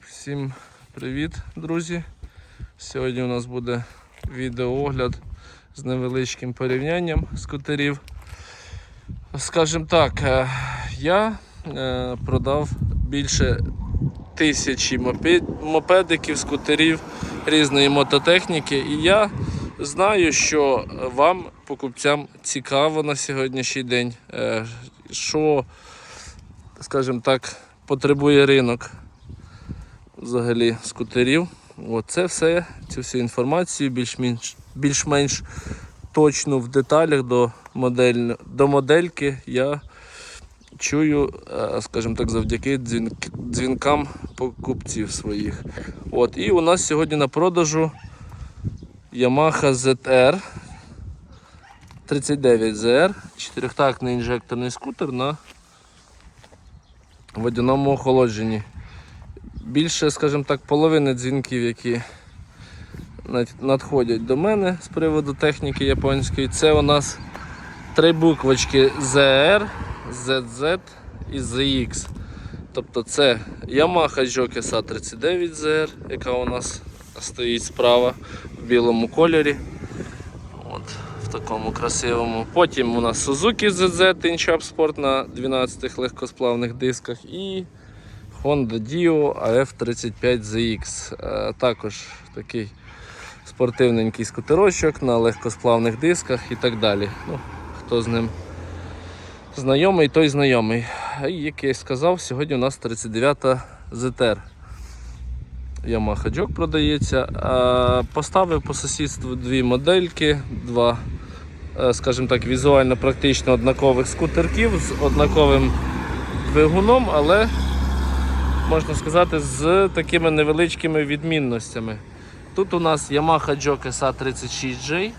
Всім привіт, друзі! Сьогодні у нас буде відеоогляд з невеличким порівнянням скутерів. Скажімо так, е, я е, продав більше тисячі мопедиків, скутерів різної мототехніки, і я знаю, що вам, покупцям, цікаво на сьогоднішній день, е, що, скажімо так, потребує ринок взагалі скутерів. От це все, цю всю інформацію більш-менш більш-менш точно в деталях до, модель, до модельки я чую, е, скажімо так, завдяки дзвінк, дзвінкам покупців своїх. От, і у нас сьогодні на продажу Yamaha ZR 39ZR, чотирьохтактний інжекторний скутер на водяному охолодженні більше, скажімо так, половини дзвінків, які надходять до мене з приводу техніки японської, це у нас три буквочки ZR, ZZ і ZX. Тобто це Yamaha Jockey SA39ZR, яка у нас стоїть справа в білому кольорі. От, в такому красивому. Потім у нас Suzuki ZZ Inchap Sport на 12 легкосплавних дисках і Honda Dio AF35ZX. Е, Також такий спортивненький скутерочок на легкосплавних дисках і так далі. Ну, хто з ним знайомий, той знайомий. І як я й сказав, сьогодні у нас 39-та ZR. Yamaha Jog продається. Поставив по сусідству дві модельки, два, е, скажімо так, візуально практично однакових скутерків з однаковим двигуном, але можна сказати, з такими невеличкими відмінностями. Тут у нас Yamaha Jock SA36J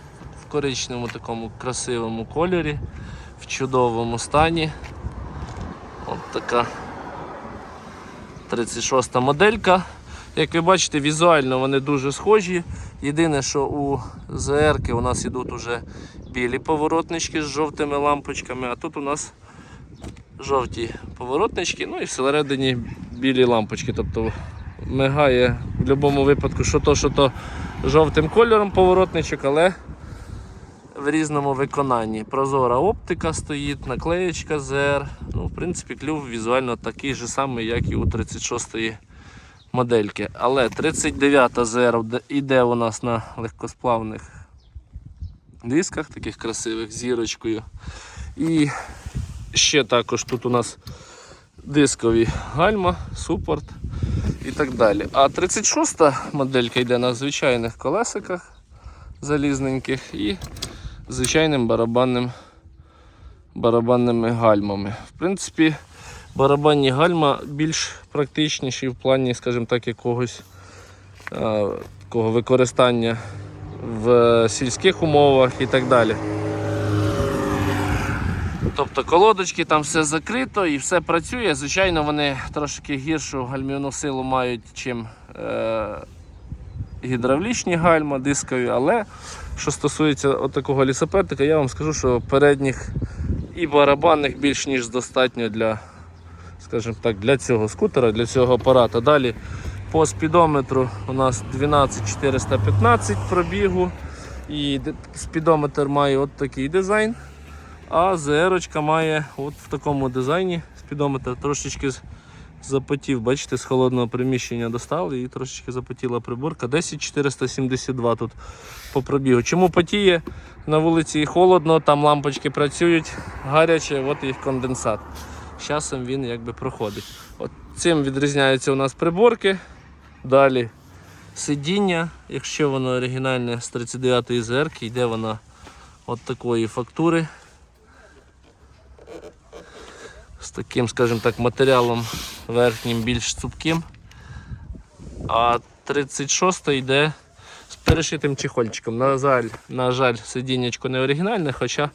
в коричневому такому красивому кольорі, в чудовому стані. От така 36 моделька. Як ви бачите, візуально вони дуже схожі. Єдине, що у ZR у нас йдуть уже білі поворотнички з жовтими лампочками, а тут у нас жовті поворотнички, ну і всередині білі лампочки. Тобто мигає в будь-якому випадку, що то, що то жовтим кольором поворотничок, але в різному виконанні. Прозора оптика стоїть, наклеєчка ZR. Ну, в принципі, клюв візуально такий же самий, як і у 36-ї модельки. Але 39-та ZR йде у нас на легкосплавних дисках, таких красивих зірочкою. І ще також тут у нас дискові гальма, супорт і так далі. А 36-та моделька йде на звичайних колесиках залізненьких і звичайним барабанним, барабанними гальмами. В принципі, барабанні гальма більш практичніші в плані, скажімо так, якогось а, такого використання в сільських умовах і так далі. Тобто колодочки, там все закрито і все працює. Звичайно, вони трошки гіршу гальмівну силу мають, чим е, гідравлічні гальма, дискові, але що стосується такого лісопедика, я вам скажу, що передніх і барабанних більш ніж достатньо для, скажімо так, для цього скутера, для цього апарата. Далі по спідометру у нас 12415 пробігу. І спідометр має от такий дизайн. А ЗР має от в такому дизайні спідометр трошечки запотів. Бачите, з холодного приміщення достали і трошечки запотіла приборка. 10472 тут по пробігу. Чому потіє? На вулиці холодно, там лампочки працюють, гаряче, от їх конденсат. З часом він якби проходить. От цим відрізняються у нас приборки. Далі сидіння, якщо воно оригінальне з 39-ї ЗР, йде вона от такої фактури з таким, скажімо так, матеріалом верхнім більш цупким. А 36 йде з перешитим чехольчиком. На жаль, на жаль, сидіннячко не оригінальне, хоча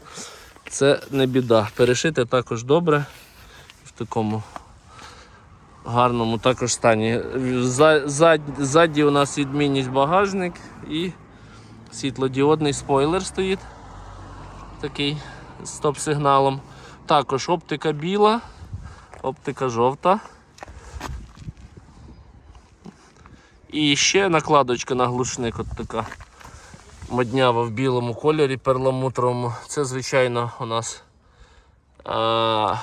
це не біда. Перешите також добре в такому гарному також стані. За- Ззаді у нас відмінність багажник і світлодіодний спойлер стоїть. Такий з стоп-сигналом. Також оптика біла, оптика жовта. І ще накладочка на глушник, от така моднява в білому кольорі перламутровому. Це, звичайно, у нас, а,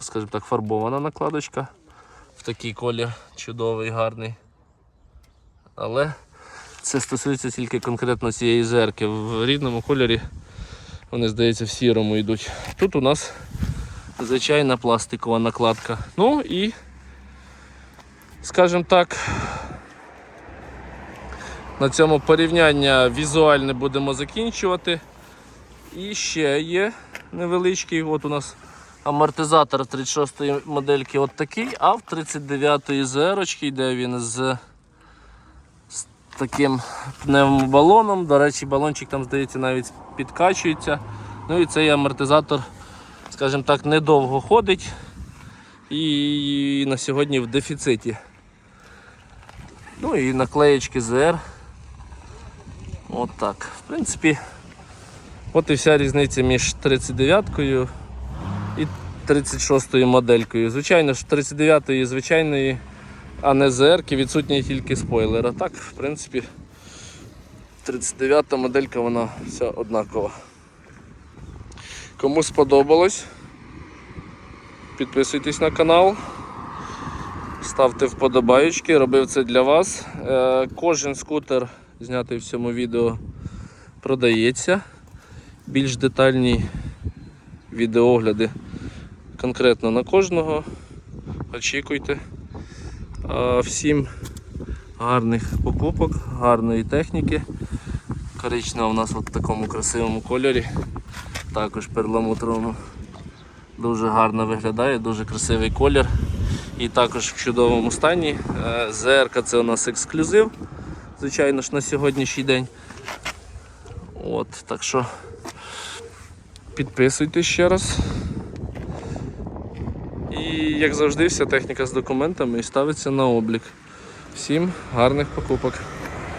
скажімо так, фарбована накладочка. В такий колір чудовий, гарний. Але це стосується тільки конкретно цієї зерки. В рідному кольорі вони, здається, в сірому йдуть. Тут у нас звичайна пластикова накладка. Ну і, скажімо так, на цьому порівняння візуальне будемо закінчувати. І ще є невеличкий, от у нас амортизатор 36-ї модельки от такий, а в 39-ї зерочки йде він з, таким пневмобалоном. До речі, балончик там, здається, навіть підкачується. Ну і цей амортизатор, скажімо так, недовго ходить і на сьогодні в дефіциті. Ну і наклеєчки ЗР. От так. В принципі, от і вся різниця між 39-кою і 36-ю моделькою. Звичайно ж, 39-ї звичайної, а не ЗР відсутній тільки спойлер. Так, в принципі, 39-та моделька вона вся однакова. Кому сподобалось, підписуйтесь на канал. Ставте вподобаєчки, робив це для вас. Е, Кожен скутер, знятий в цьому відео, продається. Більш детальні відеогляди конкретно на кожного. Очікуйте. Всім гарних покупок, гарної техніки. Коричнева у нас в такому красивому кольорі, також перламутровому. Дуже гарно виглядає, дуже красивий колір. І також в чудовому стані. Е, ЗРК це у нас ексклюзив, звичайно ж, на сьогоднішній день. От, так що підписуйтесь ще раз. Як завжди, вся техніка з документами і ставиться на облік. Всім гарних покупок.